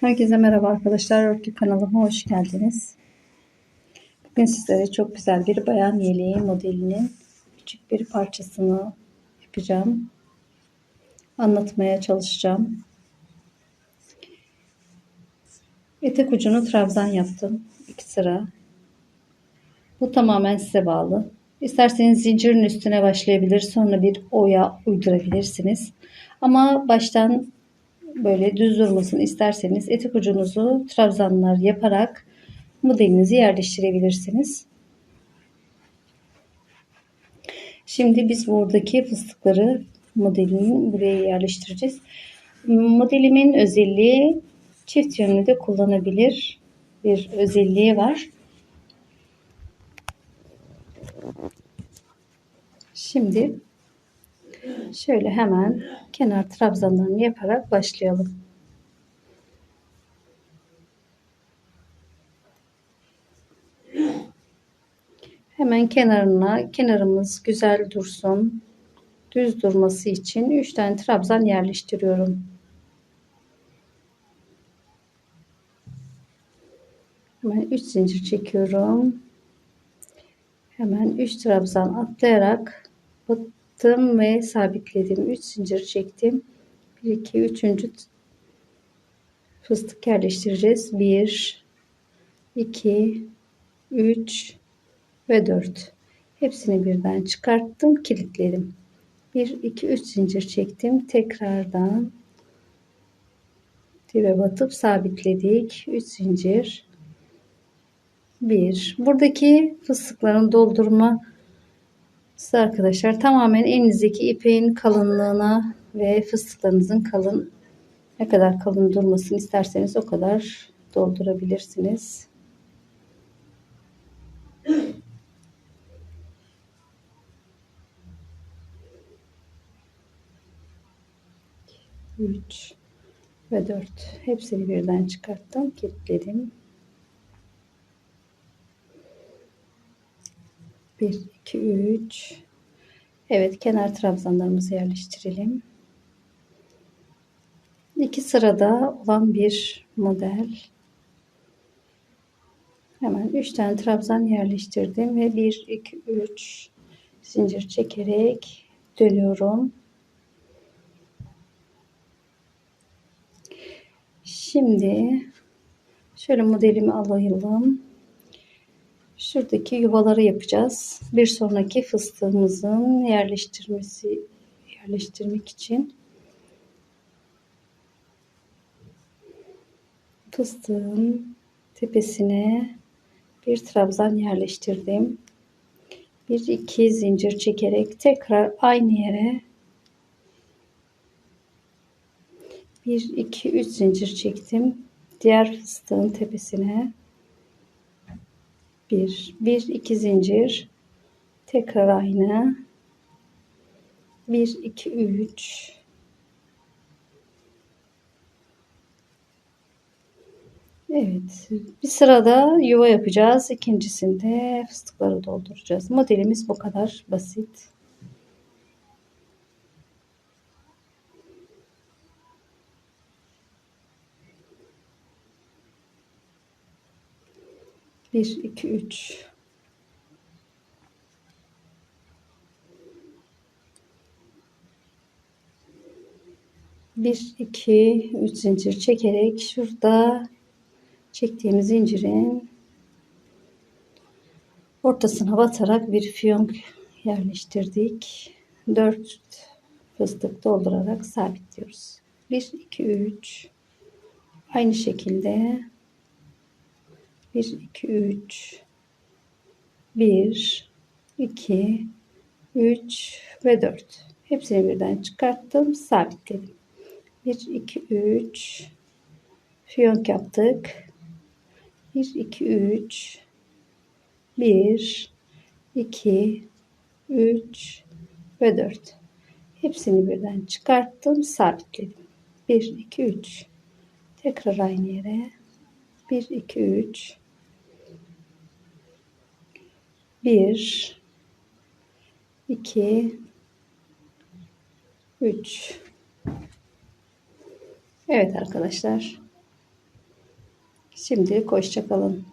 Herkese merhaba arkadaşlar. Örgü kanalıma hoş geldiniz. Bugün sizlere çok güzel bir bayan yeleği modelinin küçük bir parçasını yapacağım. Anlatmaya çalışacağım. Etek ucunu trabzan yaptım. iki sıra. Bu tamamen size bağlı. İsterseniz zincirin üstüne başlayabilir. Sonra bir oya uydurabilirsiniz. Ama baştan böyle düz durmasını isterseniz etek ucunuzu trabzanlar yaparak modelinizi yerleştirebilirsiniz. Şimdi biz buradaki fıstıkları modelinin buraya yerleştireceğiz. Modelimin özelliği çift yönlü de kullanabilir bir özelliği var. Şimdi Şöyle hemen kenar trabzanlarını yaparak başlayalım. Hemen kenarına kenarımız güzel dursun. Düz durması için 3 tane trabzan yerleştiriyorum. Hemen 3 zincir çekiyorum. Hemen 3 trabzan atlayarak battım ve sabitledim. 3 zincir çektim. 1 2 3. fıstık yerleştireceğiz. 1 2 3 ve 4. Hepsini birden çıkarttım, kilitledim. 1 2 3 zincir çektim. Tekrardan dibe batıp sabitledik. 3 zincir. 1. Buradaki fıstıkların doldurma Size arkadaşlar tamamen elinizdeki ipeğin kalınlığına ve fıstıklarınızın kalın ne kadar kalın durmasını isterseniz o kadar doldurabilirsiniz. Üç ve dört. Hepsini birden çıkarttım, kilitledim. 1 2 3 Evet kenar trabzanlarımızı yerleştirelim. İki sırada olan bir model. Hemen 3 tane trabzan yerleştirdim ve 1 2 3 zincir çekerek dönüyorum. Şimdi şöyle modelimi alayım. Şuradaki yuvaları yapacağız. Bir sonraki fıstığımızın yerleştirmesi yerleştirmek için fıstığın tepesine bir trabzan yerleştirdim. Bir iki zincir çekerek tekrar aynı yere bir iki üç zincir çektim. Diğer fıstığın tepesine 1 1 2 zincir. Tekrar aynı. 1 2 3 Evet bir sırada yuva yapacağız. İkincisinde fıstıkları dolduracağız. Modelimiz bu kadar basit 1 2 3 1 2 3 zincir çekerek şurada çektiğimiz zincirin ortasına batarak bir fiyonk yerleştirdik. 4 fıstık doldurarak sabitliyoruz. 1 2 3 aynı şekilde 1 2 3 1 2 3 ve 4 hepsini birden çıkarttım sabitledim. 1 2 3 fiyonk yaptık. 1 2 3 1 2 3 ve 4 hepsini birden çıkarttım sabitledim. 1 2 3 tekrar aynı yere. 1 2 3 1 2 3 Evet arkadaşlar Şimdilik hoşçakalın.